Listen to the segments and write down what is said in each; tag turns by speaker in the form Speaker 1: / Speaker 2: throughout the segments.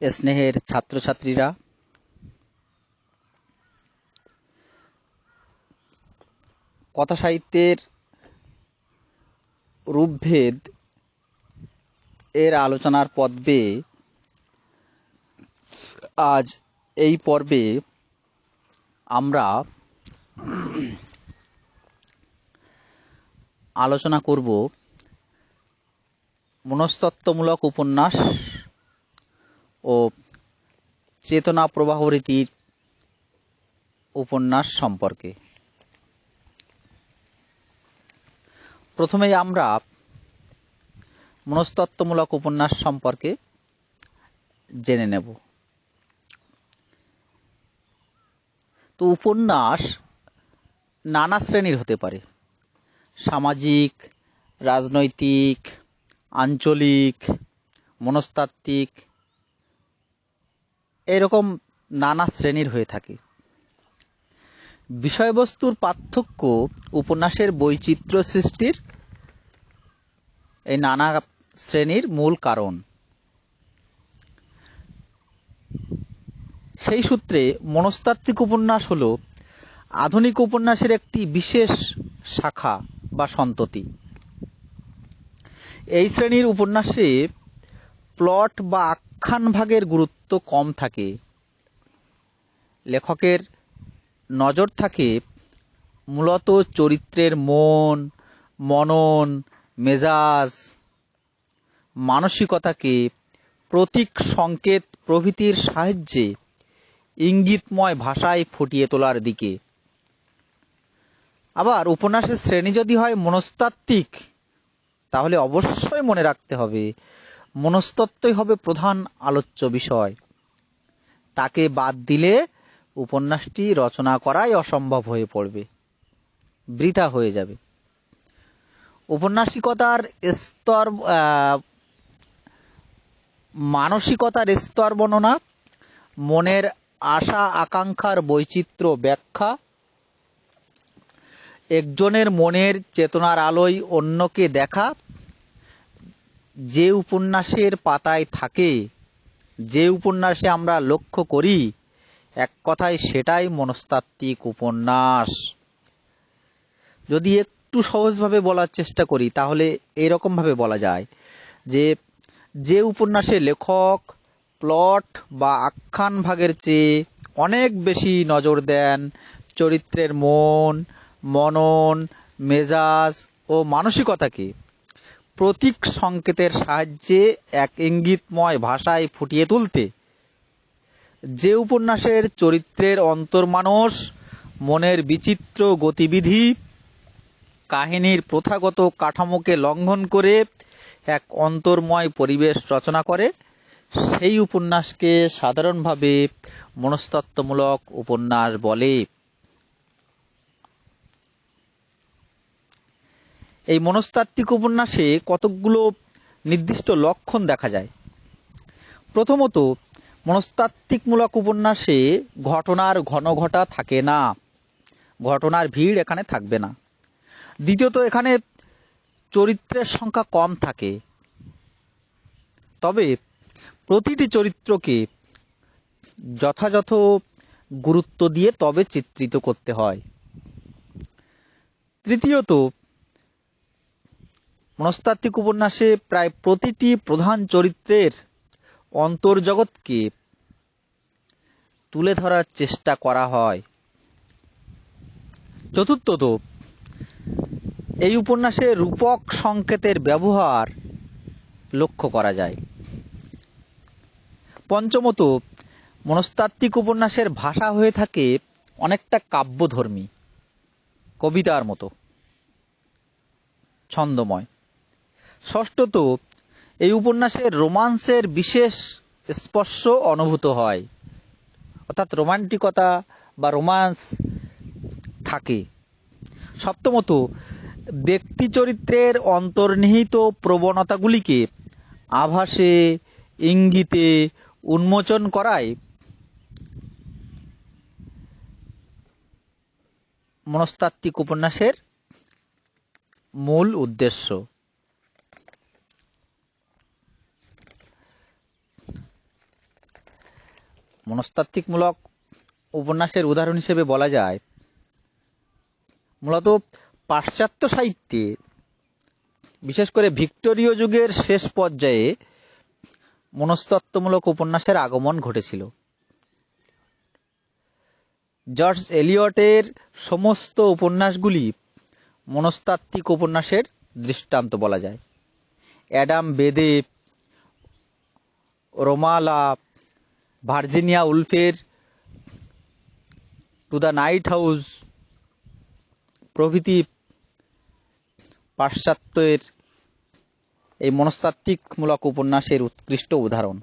Speaker 1: স্নেহের ছাত্রছাত্রীরা। কথা সাহিত্যের রূপভেদ এর আলোচনার পর্বে আজ এই পর্বে আমরা আলোচনা করব মনস্তত্ত্বমূলক উপন্যাস ও চেতনা প্রবাহ রীতির উপন্যাস সম্পর্কে। প্রথমেই আমরা মনস্তত্ত্বমূলক উপন্যাস সম্পর্কে জেনে নেব। তো উপন্যাস নানা শ্রেণির হতে পারে। সামাজিক, রাজনৈতিক, আঞ্চলিক, মনস্তাত্ত্বিক এরকম নানা শ্রেণির হয়ে থাকে। বিষয়বস্তুর পার্থক্য উপন্যাসের বৈচিত্র্য সৃষ্টির এই নানা শ্রেণির মূল কারণ। সেই সূত্রে মনস্তাত্ত্বিক উপন্যাস হল আধুনিক উপন্যাসের একটি বিশেষ শাখা বা সন্ততি। এই শ্রেণির উপন্যাসে প্লট বা আখ্যান ভাগের গুরুত্ব কম থাকে। লেখকের নজর থাকে মূলত চরিত্রের মন, মনন, মেজাজ, মানসিকতাকে প্রতীক সংকেত প্রভৃতির সাহায্যে ইঙ্গিতময় ভাষায় ফুটিয়ে তোলার দিকে। আবার উপন্যাসের শ্রেণি যদি হয় মনস্তাত্ত্বিক, তাহলে অবশ্যই মনে রাখতে হবে মনস্তত্ত্বই হবে প্রধান আলোচ্য বিষয়। তাকে বাদ দিলে উপন্যাসটি রচনা করাই অসম্ভব হয়ে পড়বে। বৃথা হয়ে যাবে। উপন্যাসিকতার স্তর মানসিকতার স্তর বর্ণনা, মনের আশা আকাঙ্ক্ষার বৈচিত্র্য ব্যাখ্যা, একজনের মনের চেতনার আলোয় অন্যকে দেখা যে উপন্যাসের পাতায় থাকে, যে উপন্যাসে আমরা লক্ষ্য করি, এক কথায় সেটাই মনস্তাত্ত্বিক উপন্যাস। যদি একটু সহজভাবে বলার চেষ্টা করি, তাহলে এরকম ভাবে বলা যায় যে যে উপন্যাসে লেখক, প্লট বা আখ্যান ভাগের চেয়ে অনেক বেশি নজর দেন চরিত্রের মন, মনন, মেজাজ ও মানসিকতাকে। প্রতীক সংকেতের সাহায্যে এক ইঙ্গিতময় ভাষায় ফুটিয়ে তুলতে। যে উপন্যাসের চরিত্রের অন্তর্মানস, মনের বিচিত্র গতিবিধি, কাহিনীর প্রথাগত কাঠামোকে লঙ্ঘন করে এক অন্তর্ময় পরিবেশ রচনা করে, সেই উপন্যাসকে সাধারণভাবে মনস্তত্ত্বমূলক উপন্যাস বলে। এই মনস্তাত্ত্বিক উপন্যাসে কতকগুলো নির্দিষ্ট লক্ষণ দেখা যায়। প্রথমত, মনস্তাত্ত্বিকমূলক উপন্যাসে ঘটনার ঘন ঘটা থাকে না। ঘটনার ভিড় এখানে থাকবে না। দ্বিতীয়ত, এখানে চরিত্রের সংখ্যা কম থাকে। তবে, প্রতিটি চরিত্রকে যথাযথ গুরুত্ব দিয়ে তবে চিত্রিত করতে হয়। তৃতীয়ত মনস্তাত্ত্বিক উপন্যাসে প্রায় প্রতিটি প্রধান চরিত্রের অন্তর্জগৎকে তুলে ধরার চেষ্টা করা হয়। চতুর্থত, এই উপন্যাসে রূপক সংকেতের ব্যবহার লক্ষ্য করা যায়। পঞ্চমত, মনস্তাত্ত্বিক উপন্যাসের ভাষা হয়ে থাকে অনেকটা কাব্যধর্মী, কবিতার মতো। ছন্দময়। ষষ্ঠত, এই উপন্যাসের রোমান্সের বিশেষ স্পর্শ অনুভূত হয়। অর্থাৎ রোমান্টিকতা বা রোমান্স থাকে। সপ্তমত ব্যক্তি চরিত্রের অন্তর্নিহিত প্রবণতাগুলিকে আভাসে ইঙ্গিতে উন্মোচন করায় মনস্তাত্ত্বিক উপন্যাসের মূল উদ্দেশ্য। মনস্তাত্ত্বিকমূলক উপন্যাসের উদাহরণ হিসেবে বলা যায়, মূলত পাশ্চাত্য সাহিত্যে, বিশেষ করে ভিক্টোরীয় যুগের শেষ পর্যায়ে মনস্তত্ত্বমূলক উপন্যাসের আগমন ঘটেছিল। জর্জ এলিয়টের সমস্ত উপন্যাসগুলি মনস্তাত্ত্বিক উপন্যাসের দৃষ্টান্ত বলা যায়। অ্যাডাম বেদে রোমালা ভার্জিনিয়া উলফের টু দ্য নাইট হাউস প্রভৃতি পাশ্চাত্যের এই মনস্তাত্ত্বিকমূলক উপন্যাসের উৎকৃষ্ট উদাহরণ।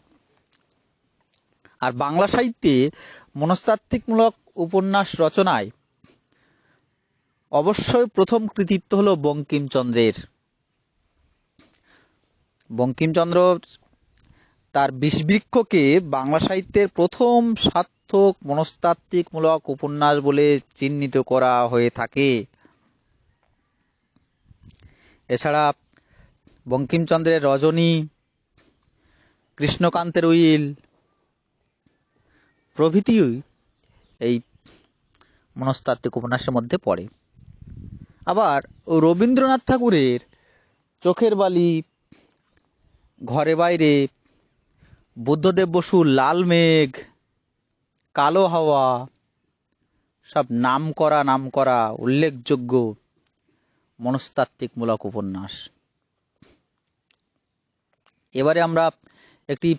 Speaker 1: আর বাংলা সাহিত্যে মনস্তাত্ত্বিকমূলক উপন্যাস রচনায় অবশ্যই প্রথম কৃতিত্ব হলো বঙ্কিমচন্দ্রের। বঙ্কিমচন্দ্র তার বিষবৃক্ষকে বাংলা সাহিত্যের প্রথম সার্থক মনস্তাত্ত্বিকমূলক উপন্যাস বলে চিহ্নিত করা হয়ে থাকে। এছাড়া বঙ্কিমচন্দ্রের রজনী, কৃষ্ণকান্তের উইল প্রভৃতি এই মনস্তাত্ত্বিক উপন্যাসের মধ্যে পড়ে। আবার রবীন্দ্রনাথ ঠাকুরের চোখের বালি, ঘরে বাইরে বুদ্ধদেব বসু, লাল মেঘ, কালো হাওয়া, সব নাম করা নাম করা, উল্লেখযোগ্য, মনস্তাত্ত্বিকমূলক উপন্যাস। এবারে আমরা একটি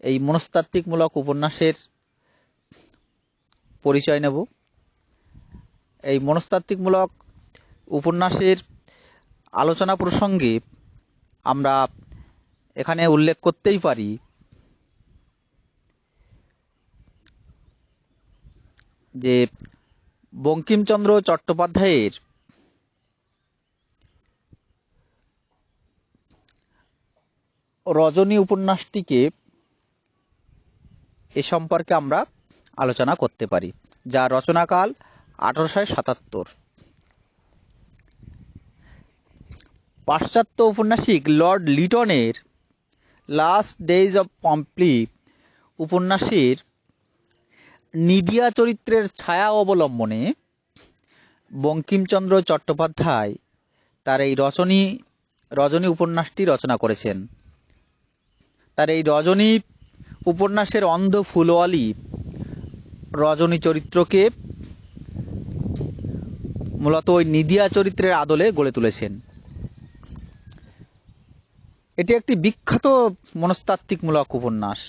Speaker 1: এই মনস্তাত্ত্বিকমূলক উপন্যাসের পরিচয় নেব। এই মনস্তাত্ত্বিকমূলক উপন্যাসের আলোচনা প্রসঙ্গে আমরা এখানে উল্লেখ করতেই পারি যে বঙ্কিমচন্দ্র চট্টোপাধ্যায়ের রজনী উপন্যাসটিকে এ সম্পর্কে আমরা আলোচনা করতে পারি, যা রচনাকাল আঠারোশো সাতাত্তর। পাশ্চাত্য ঔপন্যাসিক লর্ড লিটনের লাস্ট ডেজ অব পম্পলি উপন্যাসের নিদিয়া চরিত্রের ছায়া অবলম্বনে বঙ্কিমচন্দ্র চট্টোপাধ্যায় তার এই রচনী, রজনী উপন্যাসটি রচনা করেছেন। তার এই রজনী উপন্যাসের অন্ধ ফুলওয়ালি রজনী চরিত্রকে মূলত ওই নিদিয়া চরিত্রের আদলে গড়ে তুলেছেন। এটি একটি বিখ্যাত মনস্তাত্ত্বিকমূলক উপন্যাস।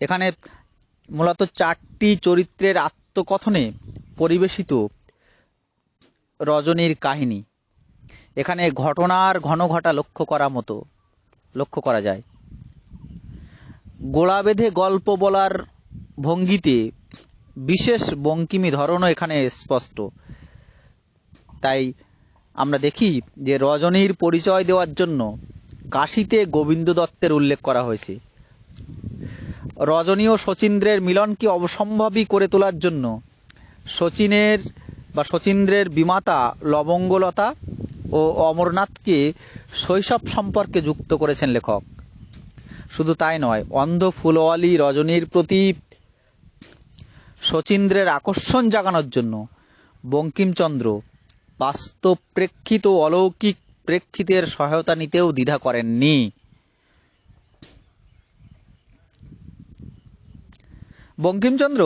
Speaker 1: এখানে মূলত চারটি চরিত্রের আত্মকথনে পরিবেশিত রজনীর কাহিনী। এখানে ঘটনার ঘন ঘটা লক্ষ্য করা মতো, লক্ষ্য করা যায়। গোড়া বেঁধে গল্প বলার ভঙ্গিতে বিশেষ বঙ্কিমী ধরনও এখানে স্পষ্ট। তাই আমরা দেখি যে রজনীর পরিচয় দেওয়ার জন্য কাশিতে গোবিন্দ দত্তের উল্লেখ করা হয়েছে। রজনী ও শচীন্দ্রের মিলনকে অবসম্ভবই করে তোলার জন্য শচীনের বা শচীন্দ্রের বিমাতা লবঙ্গলতা ও অমরনাথকে শৈশব সম্পর্কে যুক্ত করেছেন লেখক। শুধু তাই নয়, অন্ধ ফুলওয়ালি রজনীর প্রতি শচীন্দ্রের আকর্ষণ জাগানোর জন্য বঙ্কিমচন্দ্র বাস্তব প্রেক্ষিত অলৌকিক প্রেক্ষিতের সহায়তা নিতেও দ্বিধা করেননি। বঙ্কিমচন্দ্র,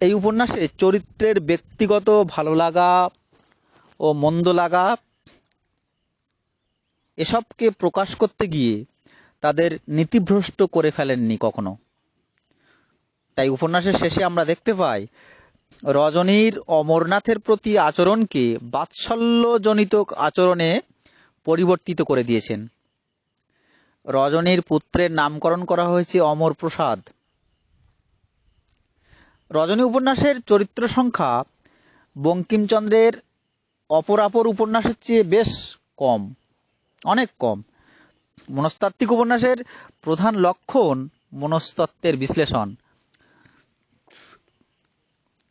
Speaker 1: এই উপন্যাসে চরিত্রের ব্যক্তিগত ভালো লাগা ও মন্দ লাগা এসবকে প্রকাশ করতে গিয়ে তাদের নীতিভ্রষ্ট করে ফেলেননি কখনো। তাই উপন্যাসের শেষে আমরা দেখতে পাই, রজনীর অমরনাথের প্রতি আচরণকে বাৎসল্যজনিত আচরণে পরিবর্তিত করে দিয়েছেন। রজনীর পুত্রের নামকরণ করা হয়েছে অমর প্রসাদ রজনী উপন্যাসের চরিত্র সংখ্যা বঙ্কিমচন্দ্রের অপরাপর উপন্যাসের চেয়ে বেশ কম, অনেক কম। মনস্তাত্ত্বিক উপন্যাসের প্রধান লক্ষণ মনস্তত্ত্বের বিশ্লেষণ।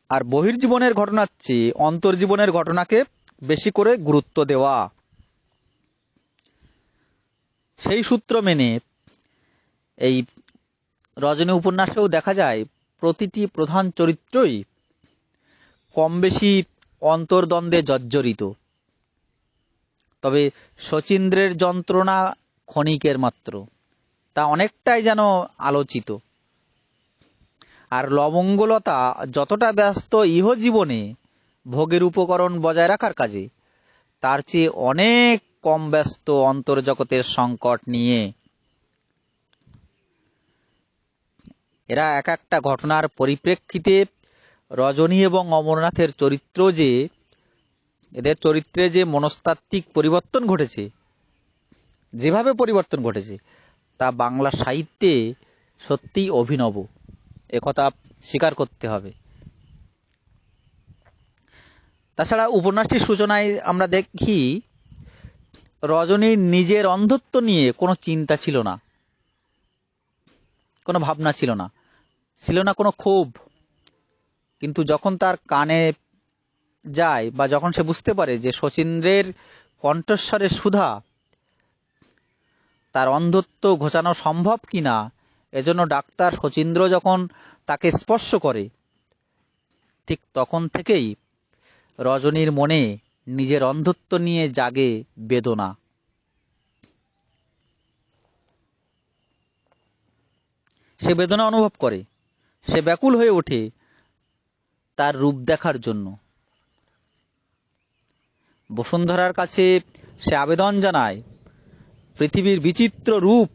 Speaker 1: আর বহির্জীবনের ঘটনার চেয়ে অন্তর্জীবনের ঘটনাকে বেশি করে গুরুত্ব দেওয়া। সেই সূত্র মেনে এই রজনী উপন্যাসেও দেখা যায় প্রতিটি প্রধান চরিত্রই কম বেশি অন্তর্দ্বন্দ্বে জর্জরিত। তবে শচীন্দ্রের যন্ত্রণা ক্ষণিকের মাত্র। তা অনেকটাই যেন আলোচিত। আর লবঙ্গলতা যতটা ব্যস্ত ইহজীবনে ভোগের উপকরণ বজায় রাখার কাজে, তার চেয়ে অনেক কম ব্যস্ত অন্তর্জগতের সংকট নিয়ে এরা এক একটা ঘটনার পরিপ্রেক্ষিতে রজনী এবং অমরনাথের চরিত্র যে, এদের চরিত্রে যে মনস্তাত্ত্বিক পরিবর্তন ঘটেছে, যেভাবে পরিবর্তন ঘটেছে, তা বাংলা সাহিত্যে সত্যিই অভিনব। একথা স্বীকার করতে হবে। তাছাড়া উপন্যাসটির সূচনায় আমরা দেখি, রজনীর নিজের অন্ধত্ব নিয়ে কোনো চিন্তা ছিল না। কোনো ভাবনা ছিল না। ছিল না কোনো ক্ষোভ। কিন্তু যখন তার কানে যায় বা যখন সে বুঝতে পারে যে শচীন্দ্রের কণ্ঠস্বরের সুধা, তার অন্ধত্ব ঘোচানো সম্ভব কিনা, এজন্য ডাক্তার শচীন্দ্র যখন তাকে স্পর্শ করে, ঠিক তখন থেকেই রজনীর মনে নিজের অন্ধত্ব নিয়ে জাগে বেদনা। সে বেদনা অনুভব করে। সে ব্যাকুল হয়ে ওঠে তার রূপ দেখার জন্য। বসুন্ধরার কাছে সে আবেদন জানায়, পৃথিবীর বিচিত্র রূপ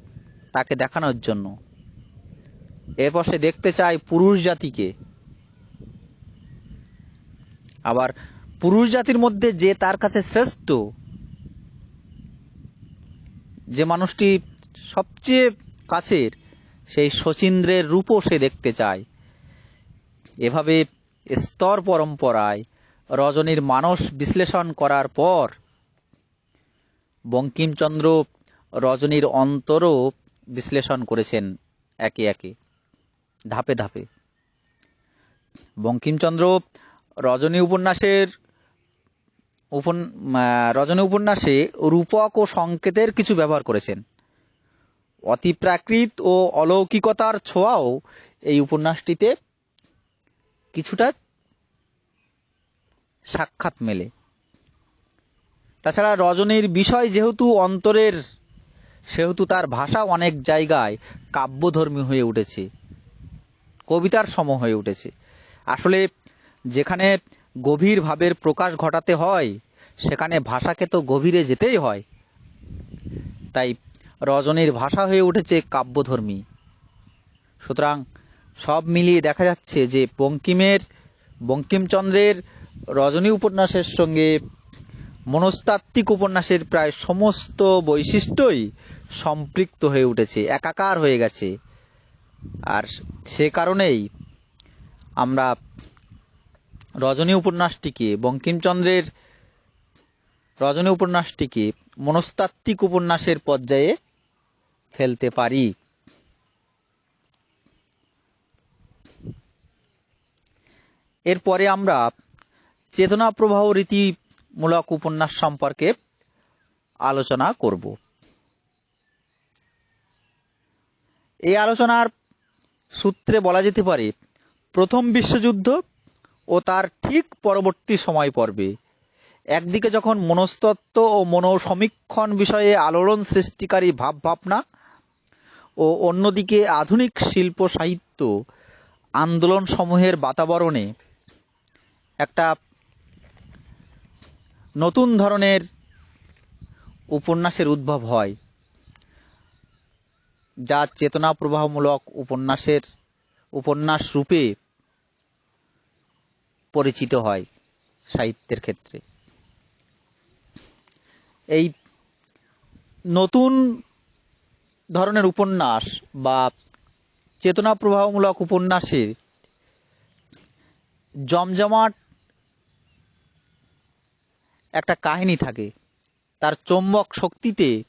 Speaker 1: তাকে দেখানোর জন্য। এরপর সে দেখতে চায় পুরুষ জাতিকে। আবার পুরুষ জাতির মধ্যে যে তার কাছে শ্রেষ্ঠ, যে মানুষটি সবচেয়ে কাছের সেই শচীন্দ্রের রূপও সে দেখতে চায়। এভাবে স্তর পরম্পরায় রজনীর মানস বিশ্লেষণ করার পর বঙ্কিমচন্দ্র রজনীর অন্তরও বিশ্লেষণ করেছেন একে একে, ধাপে ধাপে। বঙ্কিমচন্দ্র রজনী উপন্যাসের উপন রজনী উপন্যাসে রূপক ও সংকেতের কিছু ব্যবহার করেছেন। অতিপ্রাকৃত ও অলৌকিকতার ছোঁয়াও এই উপন্যাসটিতে কিছুটা সাক্ষাৎ মেলে। তাছাড়া রজনীর বিষয় যেহেতু অন্তরের, সেহেতু তার ভাষা অনেক জায়গায় কাব্যধর্মী হয়ে উঠেছে, কবিতার সম হয়ে উঠেছে। আসলে যেখানে গভীর ভাবের প্রকাশ ঘটাতে হয়, সেখানে ভাষাকে তো গভীরে যেতেই হয়। তাই রজনীর ভাষা হয়ে উঠেছে কাব্যধর্মী। সুতরাং সব মিলিয়ে দেখা যাচ্ছে যে বঙ্কিমের, বঙ্কিমচন্দ্রের রজনী উপন্যাসের সঙ্গে মনস্তাত্ত্বিক উপন্যাসের প্রায় সমস্ত বৈশিষ্ট্যই সম্পৃক্ত হয়ে উঠেছে, একাকার হয়ে গেছে। আর সে কারণেই আমরা রজনী উপন্যাসটিকে, বঙ্কিমচন্দ্রের রজনী উপন্যাসটিকে মনস্তাত্ত্বিক উপন্যাসের পর্যায়ে ফেলতে পারি। এরপরে আমরা চেতনা প্রবাহ রীতিমূলক উপন্যাস সম্পর্কে আলোচনা করব। এই আলোচনার সূত্রে বলা যেতে পারে, প্রথম বিশ্বযুদ্ধ ও তার ঠিক পরবর্তী সময় পর্বে। একদিকে যখন মনস্তত্ত্ব ও মনোসমীক্ষণ বিষয়ে আলোড়ন সৃষ্টিকারী ভাব ভাবনা ও অন্যদিকে আধুনিক শিল্প সাহিত্য আন্দোলন সমূহের বাতাবরণে একটা নতুন ধরনের উপন্যাসের উদ্ভব হয়, যা চেতনা প্রবাহমূলক উপন্যাসের উপন্যাস রূপে পরিচিত হয় সাহিত্যের ক্ষেত্রে। এই নতুন ধরনের উপন্যাস বা চেতনা প্রবাহমূলক উপন্যাসে জমজমাট একটা কাহিনী থাকে। তার চৌম্বক শক্তিতে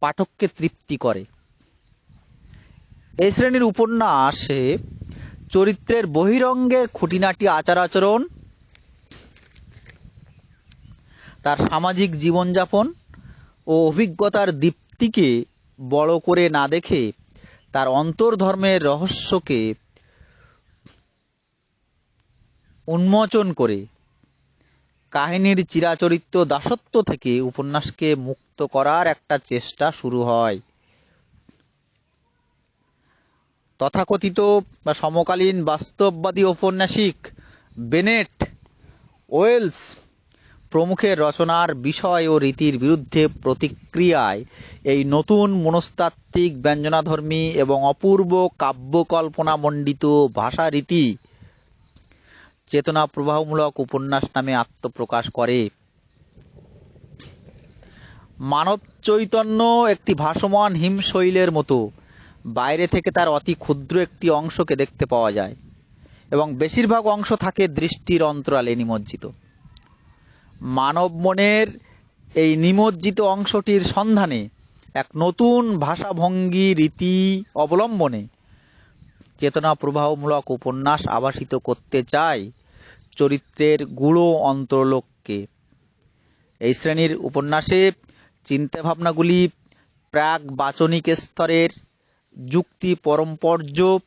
Speaker 1: পাঠককে তৃপ্তি করে। এই শ্রেণির উপন্যাসে চরিত্রের বহিরঙ্গের খুঁটিনাটি আচার আচরণ, তার সামাজিক জীবনযাপন ও অভিজ্ঞতার দীপ্তিকে বড় করে না দেখে তার অন্তর্ধর্মের রহস্যকে উন্মোচন করে কাহিনীর চিরাচরিত্র দাসত্ব থেকে উপন্যাসকে মুক্ত করার একটা চেষ্টা শুরু হয়। তথাকথিত বা সমকালীন বাস্তববাদী ঔপন্যাসিক বেনেট, ওয়েলস প্রমুখের রচনার বিষয় ও রীতির বিরুদ্ধে প্রতিক্রিয়ায় এই নতুন মনস্তাত্ত্বিক ব্যঞ্জনাধর্মী এবং অপূর্ব কাব্যকল্পনা মণ্ডিত ভাষারীতি চেতনা প্রবাহমূলক উপন্যাস নামে আত্মপ্রকাশ করে। মানব চৈতন্য একটি ভাসমান হিমশৈলের মতো। বাইরে থেকে তার অতি ক্ষুদ্র একটি অংশকে দেখতে পাওয়া যায় এবং বেশিরভাগ অংশ থাকে দৃষ্টির অন্তরালে নিমজ্জিত। মানব মনের এই নিমজ্জিত অংশটির সন্ধানে এক নতুন ভাষাভঙ্গি রীতি অবলম্বনে চেতনা প্রবাহমূলক উপন্যাস আবাসিত করতে চায় চরিত্রের গূঢ় অন্তর্লোককে। এই শ্রেণির উপন্যাসে চিন্তাভাবনাগুলি প্রাক বাচনিক স্তরের যুক্তি পরম্পর্য,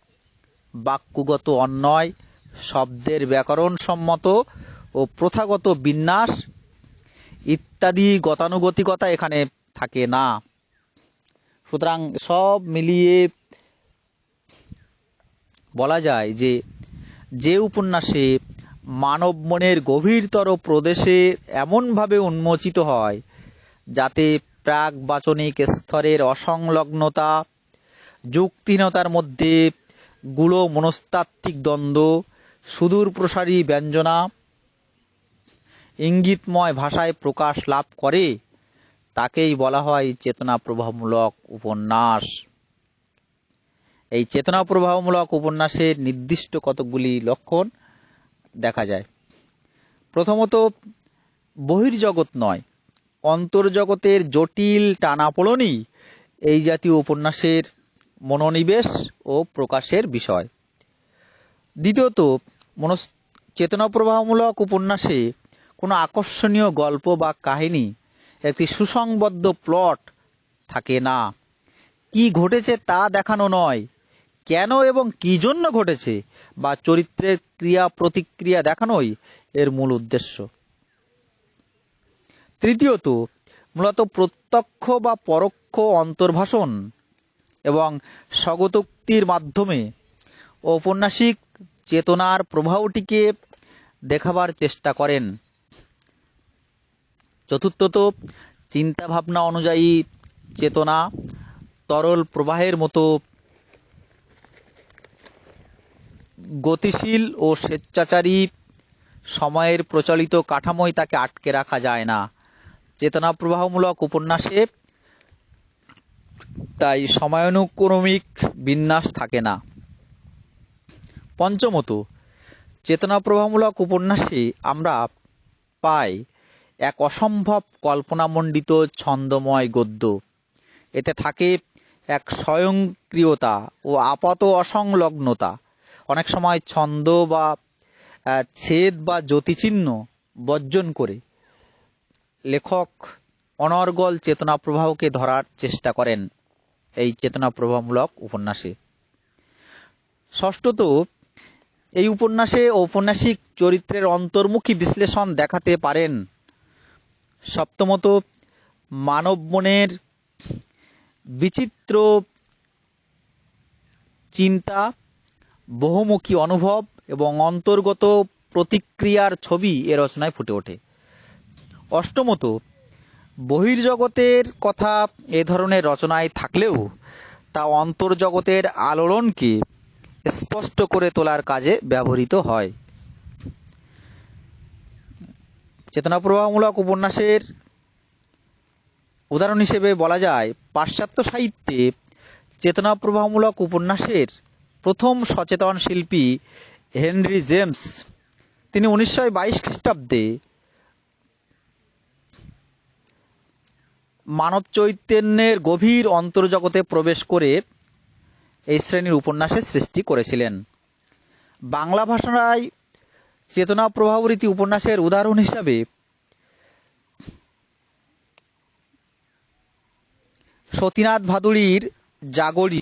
Speaker 1: বাক্যগত অন্যয়, শব্দের ব্যাকরণ সম্মত ও প্রথাগত বিন্যাস ইত্যাদি গতানুগতিকতা এখানে থাকে না। সুতরাং সব মিলিয়ে বলা যায় যে যে উপন্যাসে মানব মনের গভীরতর প্রদেশে এমনভাবে উন্মোচিত হয়, যাতে প্রাক বাচনিক স্তরের অসংলগ্নতা, যুক্তিহীনতার মধ্যে গুলো মনস্তাত্ত্বিক দ্বন্দ্ব সুদূর প্রসারী ব্যঞ্জনা ইঙ্গিতময় ভাষায় প্রকাশ লাভ করে, তাকেই বলা হয় চেতনা প্রবাহমূলক উপন্যাস। এই চেতনা প্রবাহমূলক উপন্যাসের নির্দিষ্ট কতকগুলি লক্ষণ দেখা যায়। প্রথমত, বহির্জগৎ নয়, অন্তর্জগতের জটিল টানাপোড়নই এই জাতীয় উপন্যাসের মনোনিবেশ ও প্রকাশের বিষয়। দ্বিতীয়ত, মনস চেতনা প্রবাহমূলক উপন্যাসে কোনো আকর্ষণীয় গল্প বা কাহিনী, একটি সুসংবদ্ধ প্লট থাকে না। কি ঘটেছে তা দেখানো নয়। কেন এবং কি জন্য ঘটেছে বা চরিত্রের ক্রিয়া প্রতিক্রিয়া দেখানোই এর মূল উদ্দেশ্য। তৃতীয়ত, মূলত প্রত্যক্ষ বা পরোক্ষ অন্তর্ভাষণ এবং স্বগতোক্তির মাধ্যমে ঔপন্যাসিক চেতনার প্রভাবটিকে দেখাবার চেষ্টা করেন। চতুর্থত চিন্তা ভাবনা অনুযায়ী চেতনা, তরল প্রবাহের মতো গতিশীল ও স্বেচ্ছাচারী সময়ের প্রচলিত কাঠামোয় তাকে আটকে রাখা যায় না। চেতনা প্রবাহমূলক উপন্যাসে তাই সময়ানুক্রমিক বিন্যাস থাকে না। পঞ্চমত, চেতনা প্রবাহমূলক উপন্যাসে আমরা পাই এক অসম্ভব কল্পনামণ্ডিত ছন্দময় গদ্য। এতে থাকে এক স্বয়ংক্রিয়তা ও আপাত অসংলগ্নতা। অনেক সময় ছন্দ বা ছেদ বা জ্যোতিচিহ্ন বর্জন করে লেখক অনর্গল চেতনা প্রবাহকে ধরার চেষ্টা করেন এই চেতনা প্রবাহমূলক উপন্যাসে। ষষ্ঠত, এই উপন্যাসে ঔপন্যাসিক চরিত্রের অন্তর্মুখী বিশ্লেষণ দেখাতে পারেন সপ্তমত মানব মনের বিচিত্র চিন্তা, বহুমুখী অনুভব এবং অন্তর্গত প্রতিক্রিয়ার ছবি এ রচনায় ফুটে ওঠে। অষ্টমত, বহির্জগতের কথা এ ধরনের রচনায় থাকলেও তা অন্তর্জগতের আলোড়নকে স্পষ্ট করে তোলার কাজে ব্যবহৃত হয়। চেতনা প্রবাহমূলক উপন্যাসের উদাহরণ হিসেবে বলা যায়, পাশ্চাত্য সাহিত্যে চেতনা প্রবাহমূলক উপন্যাসের প্রথম সচেতন শিল্পী হেনরি জেমস, তিনি উনিশশো বাইশ খ্রিস্টাব্দে মানব চৈতন্যের গভীর অন্তর্জগতে প্রবেশ করে এই শ্রেণির উপন্যাসের সৃষ্টি করেছিলেন। বাংলা ভাষায় চেতনা প্রভাব রীতি উপন্যাসের উদাহরণ হিসাবে সতীনাথ ভাদুড়ির জাগরি